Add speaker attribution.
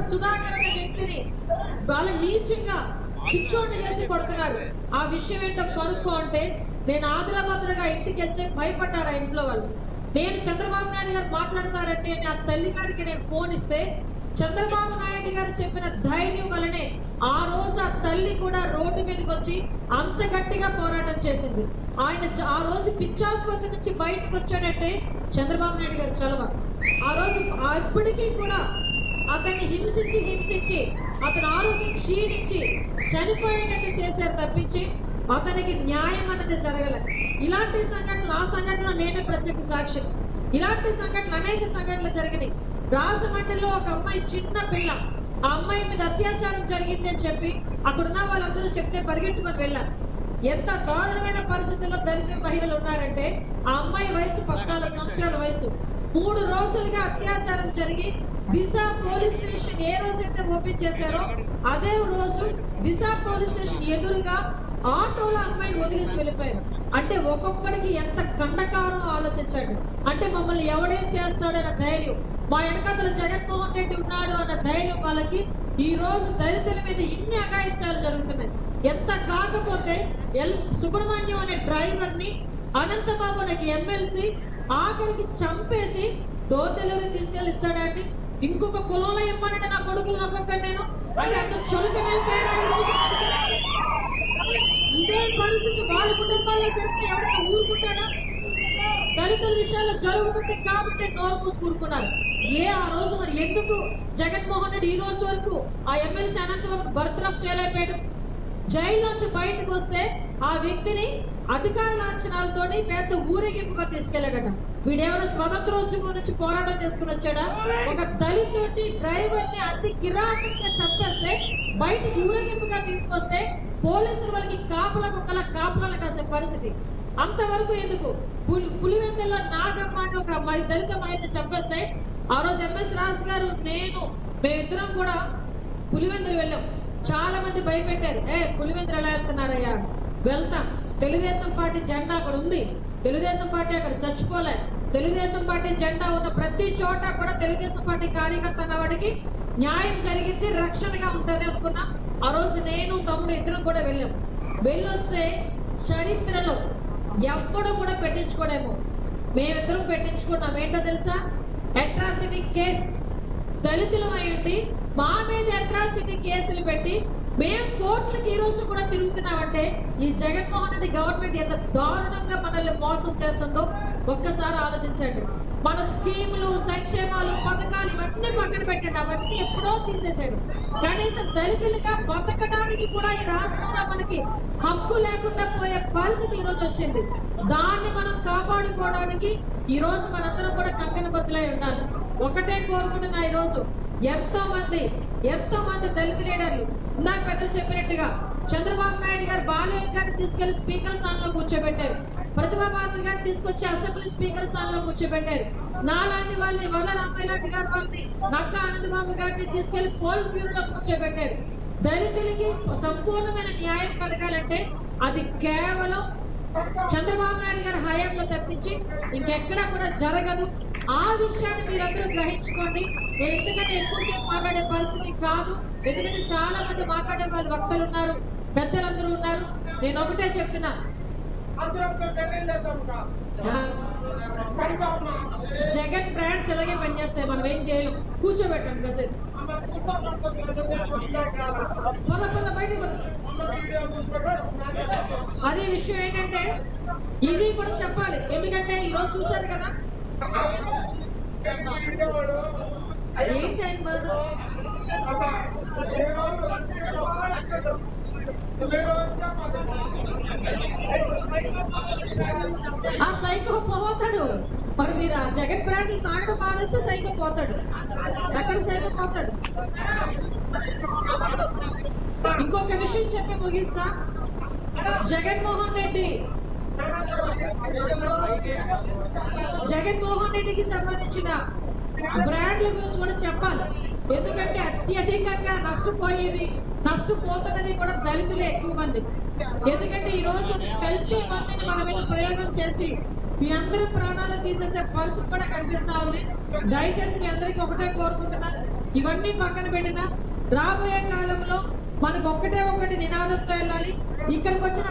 Speaker 1: సుధాకర్ అనే వ్యక్తిని వాళ్ళు నీచంగా పిచ్చోడిని చేసి కొడుతున్నారు. ఆ విషయం ఏంటో కనుక్కో అంటే నేను ఆదరాబాదులుగా ఇంటికి వెళ్తే భయపడ్డారు ఆ ఇంట్లో వాళ్ళు. నేను చంద్రబాబు నాయుడు గారు మాట్లాడతారంటే అని ఆ తల్లి గారికి నేను ఫోన్ ఇస్తే చంద్రబాబు నాయుడు గారు చెప్పిన ధైర్యం వలనే ఆ రోజు ఆ తల్లి కూడా రోడ్డు మీదకి వచ్చి అంత గట్టిగా పోరాటం చేసింది. ఆయన ఆ రోజు పిచ్చాసుపత్రి నుంచి బయటకు వచ్చాడంటే చంద్రబాబు నాయుడు గారు చలవ. ఆ రోజు ఇప్పటికీ కూడా అతన్ని హింసించి హింసించి అతని ఆరోగ్యం క్షీణించి చనిపోయేటట్టు చేశారు తప్పించి అతనికి న్యాయం అనేది జరగలే. ఇలాంటి సంఘటనలు ఆ సంఘటనలో నేనే ప్రత్యక్ష సాక్షి. ఇలాంటి సంఘటనలు అనేక సంఘటనలు జరిగినాయి. రాజమండ్రిలో ఒక అమ్మాయి చిన్న పిల్ల ఆ అమ్మాయి మీద అత్యాచారం జరిగింది అని చెప్పి అక్కడున్న వాళ్ళందరూ చెప్తే పరిగెట్టుకొని వెళ్ళాను ఎంత దారుణమైన పరిస్థితుల్లో దళిత మహిళలు ఉన్నారంటే ఆ అమ్మాయి వయసు పద్నాలుగు సంవత్సరాల వయసు. మూడు రోజులుగా అత్యాచారం జరిగి దిశ పోలీస్ స్టేషన్ ఏ రోజైతే ఓపెన్ చేశారో అదే రోజు దిశ పోలీస్ స్టేషన్ ఎదురుగా ఆటోలో అమ్మాయిని వదిలేసి వెళ్ళిపోయారు. అంటే ఒక్కొక్కడికి ఎంత కండకారం ఆలోచించండి. అంటే మమ్మల్ని ఎవడేం చేస్తాడన్న ధైర్యం. మా వెనకాతల జగన్మోహన్ రెడ్డి ఉన్నాడు అన్న ధైర్యం వాళ్ళకి ఈ రోజు దళితుల మీద ఇన్ని అగాయించాలు జరుగుతున్నాయి. ఎంత కాకపోతే ఎల్ సుబ్రహ్మణ్యం అనే డ్రైవర్ని అనంతబాబు అనే ఎమ్మెల్సీ ఆఖరికి చంపేసి డోర్ డెలివరీ తీసుకెళ్ళిస్తాడండి. ఇంకొక కులంలో ఇవ్వనంటే నా కొడుకులు ఒక్కొక్కటి నేను. అంటే అంత చులకనే పేరు ఈ రోజు ఇదే పరిస్థితి వాళ్ళ కుటుంబాల్లో జరిగితే ఎవడైనా ఊరుకుంటాడా? దళితుల విషయాల్లో జరుగుతుంది కాబట్టి నోరు పూసి కూరుకున్నారు ఏ ఆ రోజు మరి ఎందుకు జగన్మోహన్ రెడ్డి ఈ రోజు వరకు ఆ ఎమ్మెల్సీ అనంతబాబు బర్త్రఫ్ చేయలేకపోయాడు? జైల్లోంచి బయటకు వస్తే ఆ వ్యక్తిని అధికార లాంఛనాలతోని పెద్ద ఊరేగింపుగా తీసుకెళ్ళాడట. వీడేమైనా స్వతంత్రోద్యమం నుంచి పోరాటం చేసుకుని వచ్చాడా? ఒక దళితుడిని డ్రైవర్ని అతి కిరాతకంగా చంపేస్తే బయటికి ఊరేగింపుగా తీసుకొస్తే పోలీసులు వాళ్ళకి కాపుల కుక్కల కాపులను కాసే పరిస్థితి. అంతవరకు ఎందుకు? పులి పులివెందుల్లో నాగమ్మ అని ఒక దళిత మహిళని చంపేస్తే ఆ రోజు ఎంఎస్ రాజు గారు నేను మేమిద్దరం కూడా పులివెందులు వెళ్ళాం. చాలా మంది భయపెట్టారు. ఏ పులివెందులు ఎలా వెళ్తున్నారయ్యా? వెళ్తాం. తెలుగుదేశం పార్టీ జెండా అక్కడ ఉంది. తెలుగుదేశం పార్టీ అక్కడ చచ్చిపోలే. తెలుగుదేశం పార్టీ జెండా ఉన్న ప్రతి చోట కూడా తెలుగుదేశం పార్టీ కార్యకర్త అన్నవాడికి న్యాయం జరిగింది రక్షణగా ఉంటుంది అనుకున్నా. ఆ రోజు నేను తమ్ముడు ఇద్దరం కూడా వెళ్ళాం. వెళ్ళొస్తే చరిత్రలో ఎవ్వడు కూడా పెట్టించుకోలేము. మేమిద్దరం పెట్టించుకున్నాం. ఏంటో తెలుసా? అట్రాసిటీ కేస్ దళితులం అయి ఉండి మా మీద అట్రాసిటీ కేసులు పెట్టి మేము కోర్టులకు ఈ రోజు కూడా తిరుగుతున్నామంటే ఈ జగన్మోహన్ రెడ్డి గవర్నమెంట్ ఎంత దారుణంగా మనల్ని మోసం చేస్తుందో ఒక్కసారి ఆలోచించండి. మన స్కీములు సంక్షేమాలు పథకాలు ఇవన్నీ పక్కన పెట్టండి. అవన్నీ ఎప్పుడో తీసేశాడు కనీసం దళితులుగా బతకడానికి కూడా ఈ రాష్ట్రంలో మనకి హక్కు లేకుండా పోయే పరిస్థితి ఈరోజు వచ్చింది. దాన్ని మనం కాపాడుకోవడానికి ఈరోజు మనందరం కూడా కంకణ బతులై ఉండాలి. ఒకటే కోరుకుంటున్నా ఈరోజు ఎంతో మంది ఎంతో మంది దళిత లీడర్లు ఇందాక పెద్దలు చెప్పినట్టుగా చంద్రబాబు నాయుడు గారు బాలయ్య గారిని తీసుకెళ్ళి స్పీకర్ స్థానంలో కూర్చోబెట్టారు. ప్రతిభా భారతి గారు తీసుకొచ్చి అసెంబ్లీ స్పీకర్ స్థానంలో కూర్చోబెట్టారు. నాలాంటి వాళ్ళని వల్ల రామయ్య లాంటి గారు వాళ్ళని నక్క ఆనందబాబు గారిని తీసుకెళ్ళి పోల్ బ్యూరోలో కూర్చోబెట్టారు. దళితులకి సంపూర్ణమైన న్యాయం కలగాలంటే అది కేవలం చంద్రబాబు నాయుడు గారి హయాంలో తప్పించి ఇంకెక్కడా కూడా జరగదు. ఆ విషయాన్ని మీరందరూ గ్రహించుకోండి. నేను ఎందుకంటే ఎక్కువసేపు మాట్లాడే పరిస్థితి కాదు. ఎందుకంటే చాలా మంది మాట్లాడే వాళ్ళు వక్తలు ఉన్నారు పెద్దలందరూ ఉన్నారు. నేను ఒకటే చెప్తున్నా. జగన్ బ్రాండ్స్ ఎలాగే పనిచేస్తాయి. మనం ఏం చేయలేం. కూర్చోబెట్టండి కాసేపు. పద పద బయటికి పద. అదే విషయం ఏంటంటే ఇది కూడా చెప్పాలి. ఎందుకంటే ఈరోజు చూశారు కదా ఏంటి ఆయన బాధ ఆ సైకో పోతాడు. మరి మీరు ఆ జగన్ బ్రాండ్లు తాగడం మానేస్తే సైకో పోతాడు. ఎక్కడ సైకో పోతాడు? ఇంకొక విషయం చెప్పి ముగిస్తా. జగన్మోహన్ రెడ్డి జగన్మోహన్ రెడ్డికి సంబంధించిన బ్రాండ్ల గురించి కూడా చెప్పాలి. ఎందుకంటే అత్యధికంగా నష్టపోయేది నష్టపోతున్నది కూడా దళితులే ఎక్కువ మంది. ఎందుకంటే ఈ రోజు కల్తీ మందిని మన మీద ప్రయోగం చేసి మీ అందరి ప్రాణాలు తీసేసే పరిస్థితి కూడా కనిపిస్తా ఉంది. దయచేసి మీ అందరికీ ఒకటే కోరుకుంటున్నా ఇవన్నీ పక్కన పెట్టినా రాబోయే కాలంలో మనకు ఒక్కటే ఒకటి నినాదంతో వెళ్ళాలి. ఇక్కడికి వచ్చిన